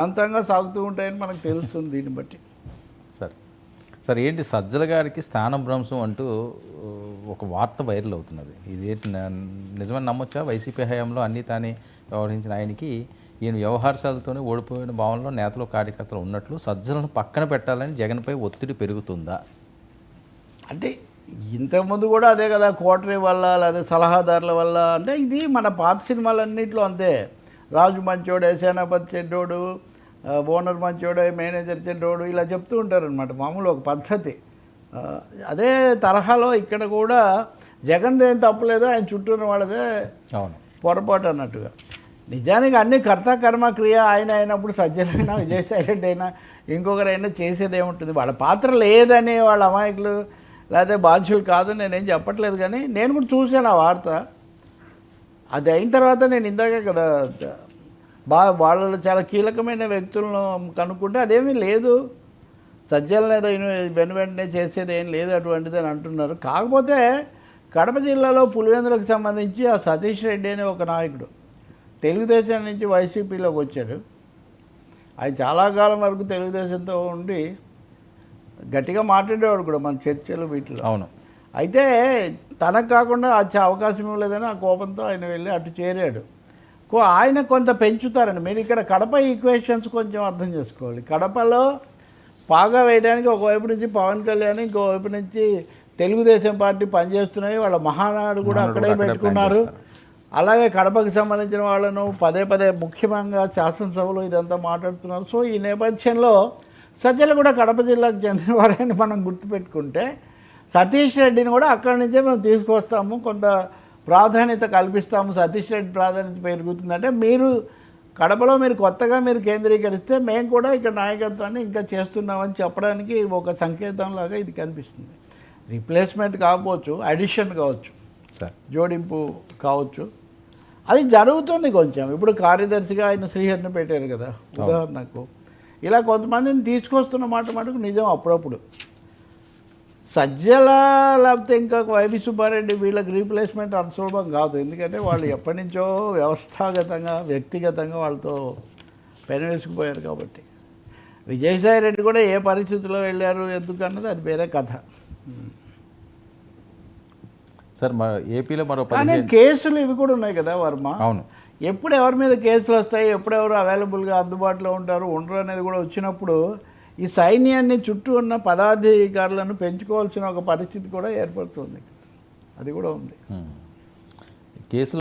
అంతంగా సాగుతూ ఉంటాయని మనకు తెలుస్తుంది దీన్ని బట్టి. సరే. సార్ ఏంటి సజ్జల గారికి స్థానం భ్రంశం అంటూ ఒక వార్త వైరల్ అవుతున్నది. ఇది ఏంటి న- నిజమని నమ్మొచ్చా? వైసీపీ హయాంలో అన్ని తానే వ్యవహరించిన ఆయనకి ఈయన వ్యవహారశాలతోనే ఓడిపోయిన భావనలో నేతలు కార్యకర్తలు ఉన్నట్లు సజ్జలను పక్కన పెట్టాలని జగన్పై ఒత్తిడి పెరుగుతుందా? అంటే ఇంతకుముందు కూడా అదే కదా కోటరీ వల్ల లేదా సలహాదారుల వల్ల అంటే ఇది మన పాత సినిమాలన్నింటిలో అంతే. రాజు మంచోడే సేనాపతి చెడ్డోడు ఓనర్ మంచోడే మేనేజర్ చెడ్డోడు ఇలా చెప్తూ ఉంటారనమాట మామూలు ఒక పద్ధతి. అదే తరహాలో ఇక్కడ కూడా జగన్ ఏం తప్పలేదు ఆయన చుట్టూ ఉన్న వాళ్ళదే పొరపాటు అన్నట్టుగా. నిజానికి అన్ని కర్త కర్మ క్రియ ఆయన అయినప్పుడు సజ్జలైనా విజయసాయి రెడ్డి అయినా ఇంకొకరైనా చేసేది ఏముంటుంది? వాళ్ళ పాత్ర లేదని వాళ్ళ అమాయకులు లేకపోతే బాధ్యులు కాదని నేనేం చెప్పట్లేదు కానీ నేను కూడా చూశాను ఆ వార్త. అది అయిన తర్వాత నేను ఇందాకే కదా బా వాళ్ళలో చాలా కీలకమైన వ్యక్తులను కనుక్కుంటే అదేమీ లేదు. సజ్జలను ఏదో వెను వెంటనే చేసేది ఏం లేదు అటువంటిది అని అంటున్నారు. కాకపోతే కడప జిల్లాలో పులివెందులకు సంబంధించి ఆ సతీష్ రెడ్డి అనే ఒక నాయకుడు తెలుగుదేశం నుంచి వైసీపీలోకి వచ్చాడు. ఆయన చాలా కాలం వరకు తెలుగుదేశంతో ఉండి గట్టిగా మాట్లాడేవాడు కూడా మన చర్చలు వీటిలో. అవును. అయితే తనకు కాకుండా వచ్చే అవకాశం ఇవ్వలేదని ఆ కోపంతో ఆయన వెళ్ళి అటు చేరాడు. ఆయన కొంత పెంచుతారండి మీరు ఇక్కడ కడప ఈక్వేషన్స్ కొంచెం అర్థం చేసుకోవాలి. కడపలో పాగా వేయడానికి ఒకవైపు నుంచి పవన్ కళ్యాణ్ ఇంకోవైపు నుంచి తెలుగుదేశం పార్టీ పనిచేస్తున్నాయి. వాళ్ళ మహానాడు కూడా అక్కడే కూడా అక్కడే పెట్టుకున్నారు. అలాగే కడపకి సంబంధించిన వాళ్ళను పదే పదే ముఖ్యంగా శాసనసభలో ఇదంతా మాట్లాడుతున్నారు. సో ఈ నేపథ్యంలో సజ్జలు కూడా కడప జిల్లాకు చెందిన వారని మనం గుర్తుపెట్టుకుంటే సతీష్ రెడ్డిని కూడా అక్కడి నుంచే మేము తీసుకొస్తాము. కొంత ప్రాధాన్యత కల్పిస్తాము సతీష్ రెడ్డి ప్రాధాన్యత పెరుగుతుందంటే మీరు కడపలో మీరు కొత్తగా మీరు కేంద్రీకరిస్తే మేము కూడా ఇక్కడ నాయకత్వాన్ని ఇంకా చేస్తున్నామని చెప్పడానికి ఒక సంకేతంలాగా ఇది కనిపిస్తుంది. రీప్లేస్మెంట్ కాకపోవచ్చు అడిషన్ కావచ్చు సార్. జోడింపు కావచ్చు. అది జరుగుతుంది కొంచెం. ఇప్పుడు కార్యదర్శిగా ఆయన శ్రీహరిని పెట్టారు కదా ఉదాహరణకు. ఇలా కొంతమందిని తీసుకొస్తున్న మాట మటుకు నిజం అప్పుడప్పుడు. సజ్జల లేకపోతే ఇంకా వైవి సుబ్బారెడ్డి వీళ్ళకి రీప్లేస్మెంట్ అంత సులభం కాదు. ఎందుకంటే వాళ్ళు ఎప్పటి నుంచో వ్యవస్థాగతంగా వ్యక్తిగతంగా వాళ్ళతో పెనవేసుకుపోయారు కాబట్టి. విజయసాయి రెడ్డి కూడా ఏ పరిస్థితిలో వెళ్ళారు ఎందుకు అన్నది అది వేరే కథ. సార్ మా ఏపీలో మరో కానీ కేసులు ఇవి కూడా ఉన్నాయి కదా వర్మ. అవును. ఎప్పుడు ఎవరి మీద కేసులు వస్తాయి ఎప్పుడు ఎవరు అవైలబుల్గా అందుబాటులో ఉంటారు ఉండరు అనేది కూడా వచ్చినప్పుడు ఈ సైన్యాన్ని చుట్టూ ఉన్న పదాధికారులను పెంచుకోవాల్సిన ఒక పరిస్థితి కూడా ఏర్పడుతుంది. అది కూడా ఉంది. కేసులు